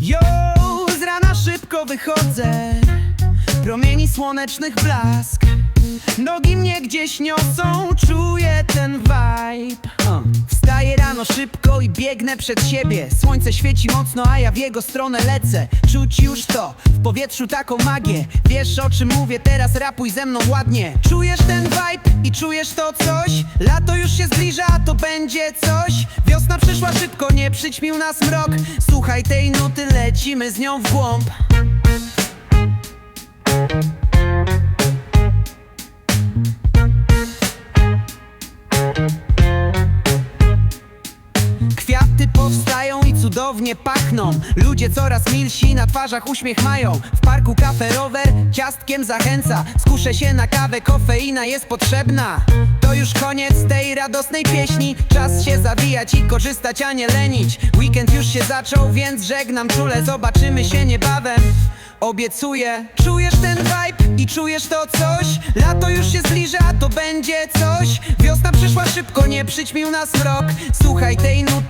Yo, z rana szybko wychodzę. Promieni słonecznych blask. Nogi mnie gdzieś niosą, czuję ten vibe. Wstaję rano szybko i biegnę przed siebie. Słońce świeci mocno, a ja w jego stronę lecę. Czuć już to, w powietrzu taką magię. Wiesz o czym mówię, teraz rapuj ze mną ładnie. Czujesz ten vibe i czujesz to coś? Lato już się zbliża, a to będzie coś. Wiosna przyszła szybko, nie przyćmił nas mrok. Słuchaj tej nuty, lecimy z nią w głąb. Kwiaty powstają cudownie pachną. Ludzie coraz milsi, na twarzach uśmiech mają. W parku kafe rower ciastkiem zachęca. Skuszę się na kawę, kofeina jest potrzebna. To już koniec tej radosnej pieśni. Czas się zawijać i korzystać, a nie lenić. Weekend już się zaczął, więc żegnam czule. Zobaczymy się niebawem. Obiecuję, czujesz ten vibe i czujesz to coś? Lato już się zbliża, to będzie coś. Wiosna przyszła szybko, nie przyćmił nas mrok. Słuchaj tej nuty,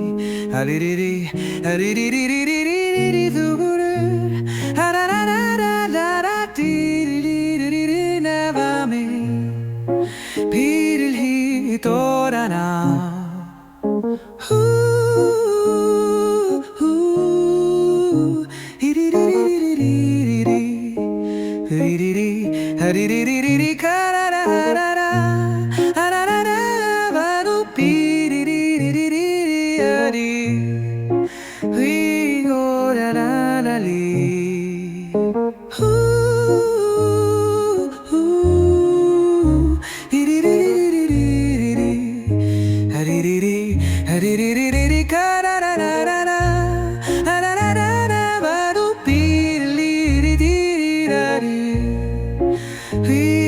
아리리리 아리리리리리리리 누구를 아라라라라라 디리리리리 내 밤이 비를 휘돌아 나 이리리리리리리리 이리리리 아리리리리 り」「ウィーゴラララリ」「ウーリリリリリリリリ」「ハリリリハリリリリリカラララララ」Please